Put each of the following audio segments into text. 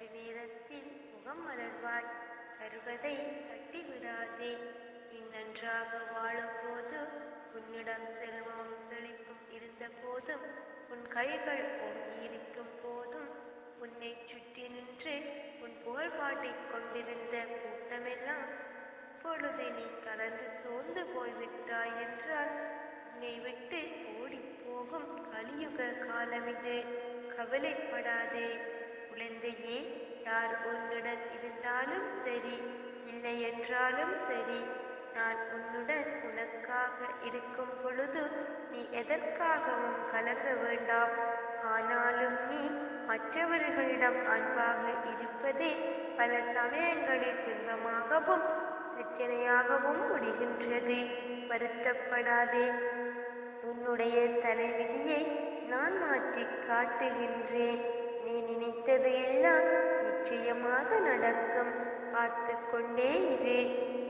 சற்று நேரத்தில் முகம் மலர்வாய் தருவதை தட்டிவிடாதே. நீ நன்றாக வாழும்போது உன்னிடம் செல்வம் செழிப்பும் இருந்த போதும் உன் கைகள் ஓங்கியிருக்கும் போதும் உன்னை சுற்றி நின்று உன் புகழ் கொண்டிருந்த கூட்டமெல்லாம் இப்பொழுது நீ கலந்து சோர்ந்து போய்விட்டாய் என்றால் உன்னை விட்டு ஓடிப் போகும் கலியுக காலம் இது கவலைப்படாதே. குழந்தையே யார் உன்னுடன் இருந்தாலும் சரி இல்லை என்றாலும் சரி நான் உன்னுடன் உனக்காக இருக்கும் பொழுது நீ எதற்காகவும் கலங்க வேண்டாம். ஆனாலும் நீ மற்றவர்களிடம் அன்பாக இருப்பதே பல சமயங்களில் துன்பமாகவும் பிரச்சனையாகவும் முடிகின்றது. வருத்தப்படாதே. உன்னுடைய தலைவிதியை நான் மாற்றி காட்டுகின்றேன். நீ நினைத்தது நிச்சயமாக நடக்கும். பார்த்து கொண்டே இரு.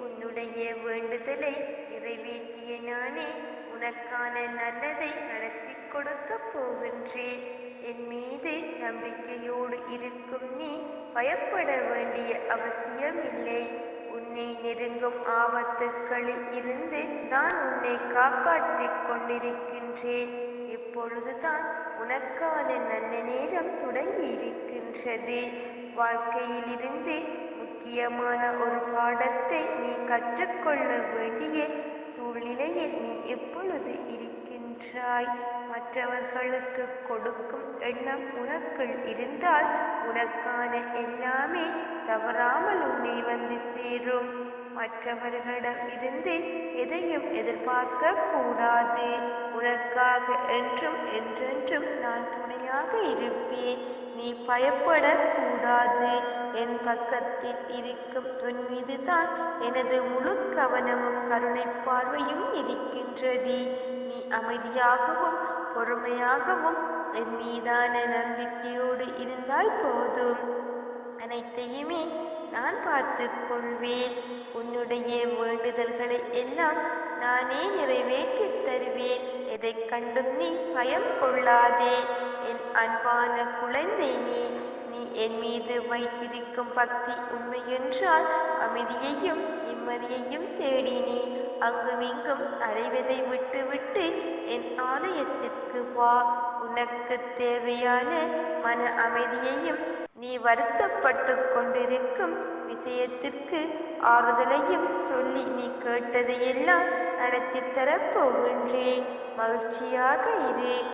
உன்னுடைய வேண்டுதலை நிறைவேற்றிய நானே உனக்கான நல்லதை நடத்தி கொடுக்க போகின்றேன். என் மீது நம்பிக்கையோடு இருக்கும் நீ பயப்பட வேண்டிய அவசியம் இல்லை உன்னை நெருங்கும் ஆபத்துக்களில் இருந்து நான் உன்னை காப்பாற்றிக் கொண்டிருக்கின்றேன். இப்பொழுதுதான் உனக்கான நல்ல நேரம் தொடங்கி இருக்கின்றது வாழ்க்கையிலிருந்தே முக்கியமான ஒரு பாடத்தை நீ கற்றுக்கொள்ள வேண்டிய சூழ்நிலையில் நீ எப்பொழுது இருக்கின்றாய்? மற்றவர்களுக்கு கொடுக்கும் எண்ணம் உனக்குள் இருந்தால் உனக்கான எல்லாமே தவறாமல் உன்னை வந்து சேரும். மற்றவர்களிடம் இருந்து எதையும் எதிர்பார்க்க கூடாது உனக்காக என்றும் என்றென்றும் நான் துணையாக இருப்பேன். நீ பயப்படக்கூடாது. என் பக்கத்தில் இருக்கும் உன் மீதுதான் எனது முழு கவனமும் கருணை பார்வையும் இருக்கின்றது. நீ அமைதியாகவும் பொறுமையாகவும் என் மீதான நம்பிக்கையோடு இருந்தால் போதும். அனைத்தையுமே நான் பார்த்து கொள்வேன் உன்னுடைய வேண்டுதல்களை எல்லாம் நானே நிறைவேற்றி தருவேன். எதை கண்டும் நீ பயம் கொள்ளாதே. என் அன்பான குழந்தை நீ நீ என் மீது வைத்திருக்கும் பக்தி உண்மையென்றால் அமைதியையும் நிம்மதியையும் தேடி நீ. அங்குமிங்கும் அலைவதை விட்டுவிட்டு என் ஆலயத்திற்கு வா. உனக்கு தேவையான மன அமைதியையும் நீ வருத்தப்பட்டு கொண்டிருக்கும் விஷயத்திற்கு ஆறுதலையும் சொல்லி நீ கேட்டதையெல்லாம் நடத்தி தரப்போகின்றேன் மகிழ்ச்சியாக இரு.